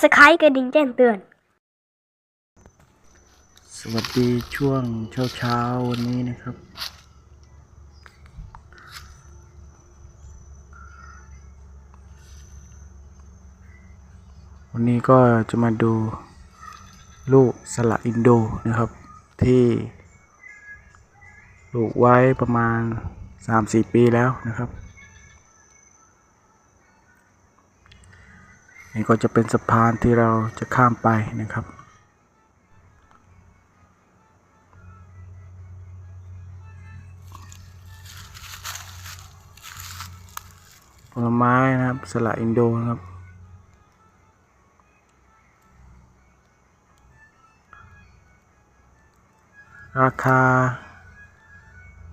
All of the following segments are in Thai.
Subscribe กระดิ่งแจ้งเตือน สวัสดีช่วงเช้าเช้าๆวันนี้นะครับ วันนี้ก็จะมาดูลูกสละอินโดนะครับ ที่ปลูกไว้ประมาณ 3-4 ปีแล้วนะครับ นี่ก็จะเป็นสะพานที่เราจะข้ามไปนะครับ ผลไม้นะครับสละอินโดนะครับ ราคา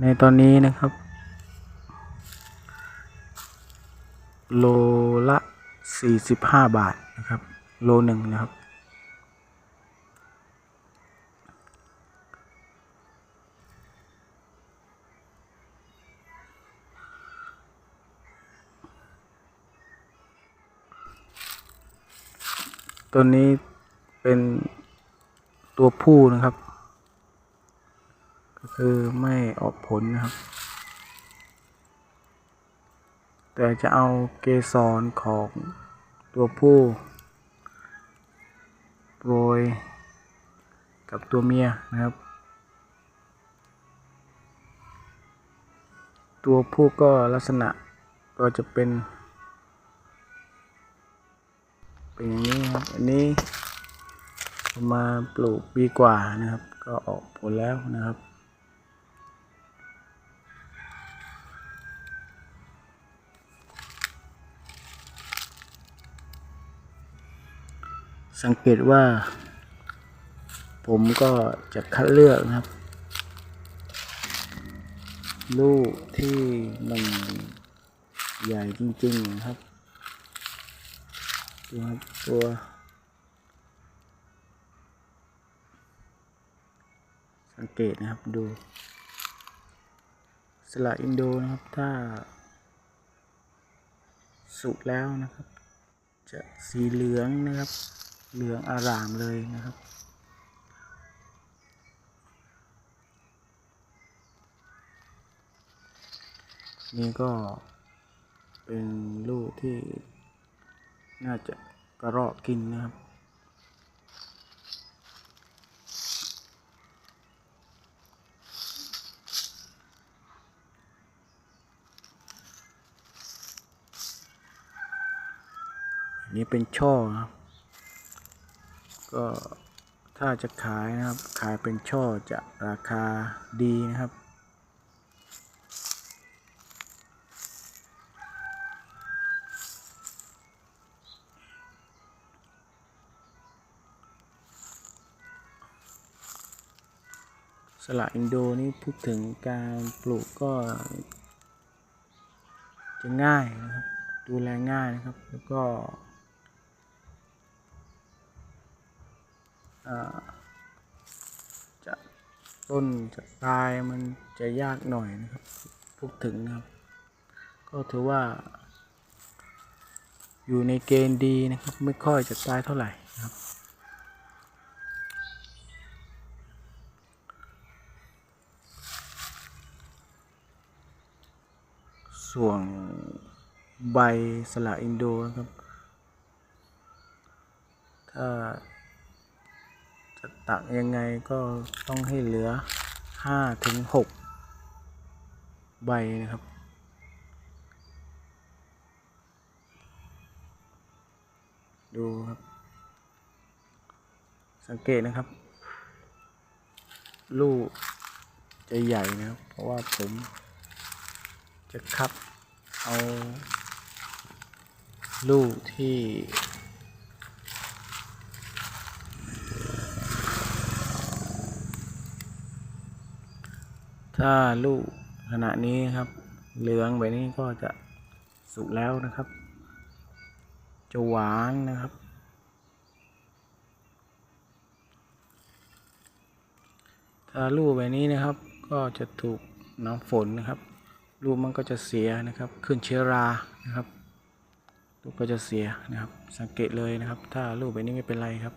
ในตอนนี้นะครับ โลละ 45บาทนะครับ โลหนึ่งนะครับ ตัวนี้เป็นตัวผู้นะครับ ก็คือไม่ออกผลนะครับแต่จะเอาเกสรของ ตัวผู้โปรยกับตัวเมียนะครับ ตัวผู้ก็ลักษณะก็จะเป็น เป็นอย่างนี้ครับ อันนี้มาปลูกปีกว่านะครับ ก็ออกผลแล้วนะครับ สังเกตว่า ผมก็จะคัดเลือกนะครับ ลูกที่มันใหญ่จริงๆนะครับตัวครับตัวสังเกตนะครับดู สละอินโดนะครับ ถ้า สุกแล้วนะครับ จะสีเหลืองนะครับ เหลืองอารามเลยนะครับ นี่ก็เป็นลูกที่น่าจะกระรอกกินนะครับนนี้เป็นช่อครับ ก็ถ้าจะขายนะครับ ขายเป็นช่อจะราคาดีนะครับ สละอินโดนี่พูดถึงการปลูกก็ จะง่ายนะครับ ดูแลง่ายนะครับ แล้วก็ จะต้นจะตายมันจะยากหน่อยนะครับพูดถึงนะครับ ก็ถือว่า อยู่ในเกณฑ์ดีนะครับ ไม่ค่อยจะตายเท่าไหร่นะครับส่วนใบสละอินโดนะครับ ถ้า ตักยังไงก็ต้องให้เหลือห้าถึงหกใบนะครับ ดูครับ สังเกตนะครับ ลูกจะใหญ่นะครับ เพราะว่าผมจะคัดเอาลูกที่ ถ้าลูกขณะนี้ครับ เหลืองแบบนี้ก็จะสุกแล้วนะครับ จะหวานนะครับ ถ้าลูกแบบนี้นะครับ ก็จะถูกน้ำฝนนะครับ ลูกมันก็จะเสียนะครับ ขึ้นเชื้อรานะครับลูกก็จะเสียนะครับ สังเกตเลยนะครับ ถ้าลูกแบบนี้ไม่เป็นไรครับ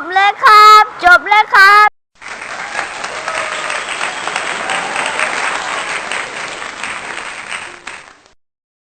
บเลยครับ จบเลยครับ